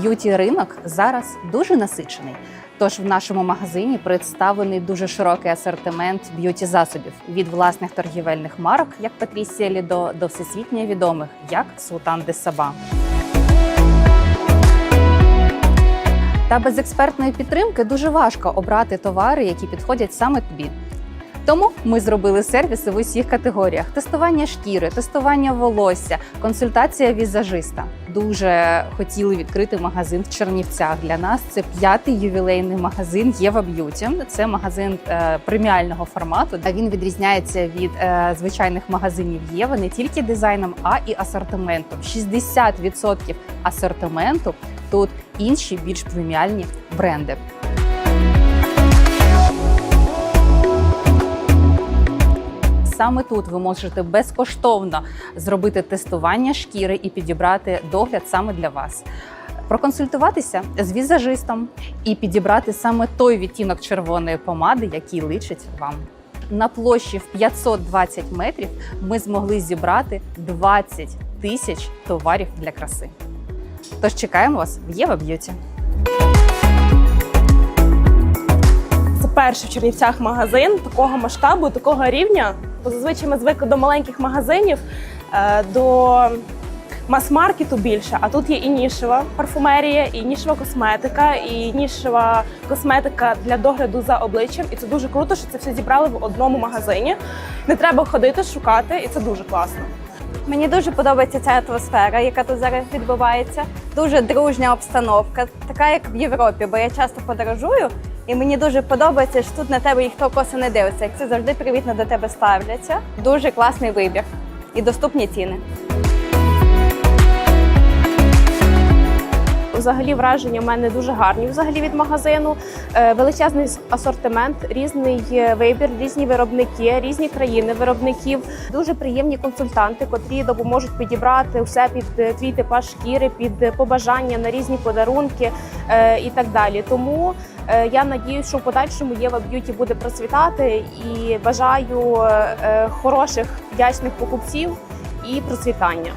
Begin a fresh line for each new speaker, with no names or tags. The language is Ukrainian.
Б'юті ринок зараз дуже насичений. Тож в нашому магазині представлений дуже широкий асортимент б'юті засобів від власних торгівельних марок, як Патрісія Лідо, до всесвітньо відомих, як Султан де Саба. Та без експертної підтримки дуже важко обрати товари, які підходять саме тобі. Тому ми зробили сервіси в усіх категоріях: тестування шкіри, тестування волосся, консультація візажиста. Дуже хотіли відкрити магазин в Чернівцях. Для нас це п'ятий ювілейний магазин Єва Б'юті. Це магазин е, преміального формату. А він відрізняється від е, звичайних магазинів Єва не тільки дизайном, а і асортиментом. 60% асортименту тут інші більш преміальні бренди. Саме тут ви можете безкоштовно зробити тестування шкіри і підібрати догляд саме для вас. Проконсультуватися з візажистом і підібрати саме той відтінок червоної помади, який личить вам. На площі в 520 метрів ми змогли зібрати 20 тисяч товарів для краси. Тож чекаємо вас в Єва Б'юті.
Це перший в Чернівцях магазин такого масштабу, такого рівня. Бо зазвичай ми звикли до маленьких магазинів, е, до мас-маркету більше. А тут є і нішева парфумерія, і нішева косметика, і нішева косметика для догляду за обличчям. І це дуже круто, що це все зібрали в одному магазині. Не треба ходити, шукати, і це дуже класно.
Мені дуже подобається ця атмосфера, яка тут зараз відбувається. Дуже дружня обстановка, така як в Європі, бо я часто подорожую, і мені дуже подобається, що тут на тебе ніхто косо не дивиться. Як це завжди привітно до тебе ставляться. Дуже класний вибір і доступні ціни.
Взагалі враження в мене дуже гарні. Взагалі від магазину Е, величезний асортимент, різний вибір, різні виробники, різні країни виробників. Дуже приємні консультанти, котрі допоможуть підібрати все під е, твій типаж шкіри, під е, побажання на різні подарунки і так далі. Тому я надію, що в подальшому Єва Б'юті буде процвітати і бажаю е, е, хороших вдячних покупців і процвітання.